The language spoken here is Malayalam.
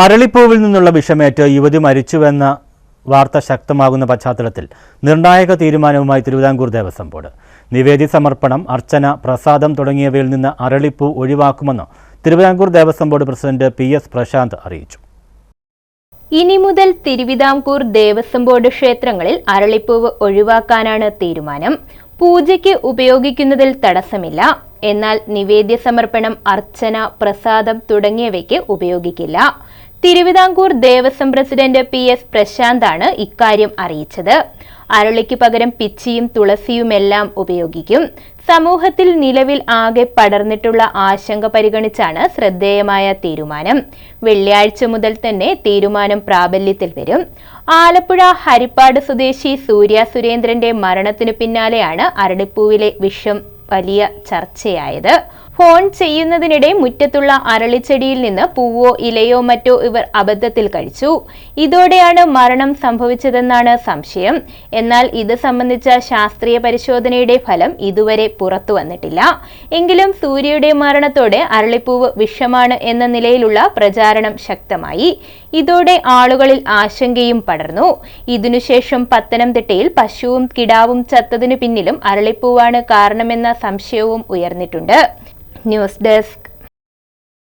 അരളിപ്പൂവിൽ നിന്നുള്ള വിഷമേറ്റ് യുവതി മരിച്ചുവെന്ന വാർത്ത ശക്തമാകുന്ന പശ്ചാത്തലത്തിൽ നിർണായക തീരുമാനവുമായി തിരുവിതാംകൂർ ദേവസ്വം ബോർഡ്. നിവേദി സമർപ്പണം അർച്ചന പ്രസാദം തുടങ്ങിയവയിൽ നിന്ന് അരളിപ്പൂ ഒഴിവാക്കുമെന്ന് Thiruvithamkoor Devaswom board president P S Prasanth അറിയിച്ചു. ഇനി മുതൽ തിരുവിതാംകൂർ ദേവസ്വം ബോർഡ് ക്ഷേത്രങ്ങളിൽ അരളിപ്പൂവ് ഒഴിവാക്കാനാണ് തീരുമാനം. പൂജയ്ക്ക് ഉപയോഗിക്കുന്നതിൽ തടസ്സമില്ല. എന്നാൽ നിവേദ്യ സമർപ്പണം അർച്ചന പ്രസാദം തുടങ്ങിയവയ്ക്ക് ഉപയോഗിക്കില്ല. Thiruvithamkoor Devaswom president P S പ്രശാന്താണ് ഇക്കാര്യം അറിയിച്ചത്. അരളിക്ക് പകരം പിച്ചിയും തുളസിയുമെല്ലാം ഉപയോഗിക്കും. സമൂഹത്തിൽ നിലവിൽ ആകെ പടർന്നിട്ടുള്ള ആശങ്ക പരിഗണിച്ചാണ് ശ്രദ്ധേയമായ തീരുമാനം. വെള്ളിയാഴ്ച മുതൽ തന്നെ തീരുമാനം പ്രാബല്യത്തിൽ വരും. ആലപ്പുഴ ഹരിപ്പാട് സ്വദേശി സൂര്യ സുരേന്ദ്രന്റെ മരണത്തിനു പിന്നാലെയാണ് അരളിപ്പൂവിലെ വിഷം വലിയ ചർച്ചയായത്. ഫോൺ ചെയ്യുന്നതിനിടെ മുറ്റത്തുള്ള അരളിച്ചെടിയിൽ നിന്ന് പൂവോ ഇലയോ മറ്റോ ഇവർ അബദ്ധത്തിൽ കഴിച്ചു. ഇതോടെയാണ് മരണം സംഭവിച്ചതെന്നാണ് സംശയം. എന്നാൽ ഇത് സംബന്ധിച്ച ശാസ്ത്രീയ പരിശോധനയുടെ ഫലം ഇതുവരെ പുറത്തു വന്നിട്ടില്ല. എങ്കിലും സൂര്യയുടെ മരണത്തോടെ അരളിപ്പൂവ് വിഷമാണ് എന്ന നിലയിലുള്ള പ്രചാരണം ശക്തമായി. ഇതോടെ ആളുകളിൽ ആശങ്കയും പടർന്നു. ഇതിനുശേഷം പത്തനംതിട്ടയിൽ പശുവും കിടാവും ചത്തതിനു പിന്നിലും അരളിപ്പൂവാണ് കാരണമെന്ന സംശയവും ഉയർന്നിട്ടുണ്ട്. News desk